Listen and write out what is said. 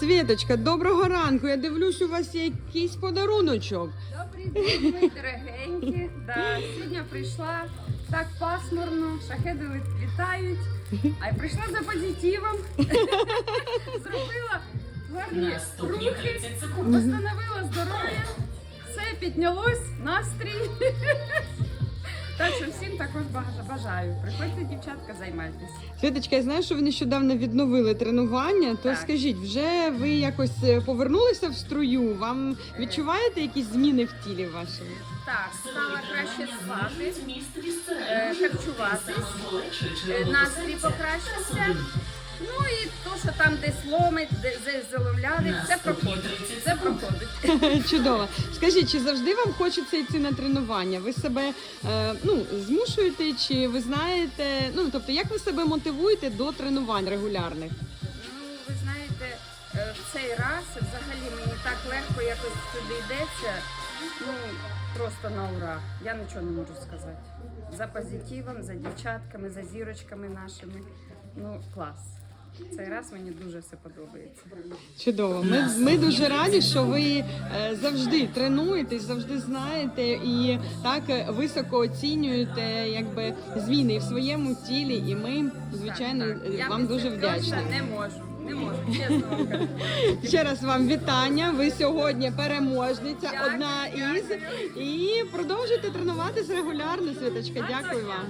Світочка, доброго ранку. Я дивлюсь, у вас є якийсь подаруночок. Добрий день, мої дорогенькі. Да, сьогодні прийшла так пасмурно, шахеди літають, а я прийшла за позитивом. Зробила гарні рухи, встановила здоров'я, все піднялось, настрій. Так також бажаю. Приходьте, дівчатка, займайтесь. Світочка, я знаю, що ви нещодавно відновили тренування. То Так. скажіть, вже ви якось е, повернулися в струю? Вам відчуваєте якісь зміни в тілі вашому? Так, стала краще спати, е, харчуватись, е, настрій покращився. Ну і то, що там десь ломить, де де заловляли, це проходить. Це проходить. Чудово. Скажіть, чи завжди вам хочеться йти на тренування? Ви себе е, ну, змушуєте, чи ви знаєте? Ну тобто, як ви себе мотивуєте до тренувань регулярних? Ну, ви знаєте, е, в цей раз взагалі мені так легко якось сюди йдеться. Ну, просто на ура. Я нічого не можу сказати. За позитивом, за дівчатками, за зірочками нашими. Ну, клас. Цей раз мені дуже все подобається. Чудово. Ми, ми дуже раді, що ви е, завжди тренуєтесь, завжди знаєте і так е, високо оцінюєте якби зміни в своєму тілі. І ми, звичайно, Так, так. Я вам дуже вдячні. Не можу, не можу, чесно. Ще раз вам вітання. Ви сьогодні переможниця, Дякую, одна із дякую. і продовжуйте тренуватись регулярно. Світочка, дякую вам.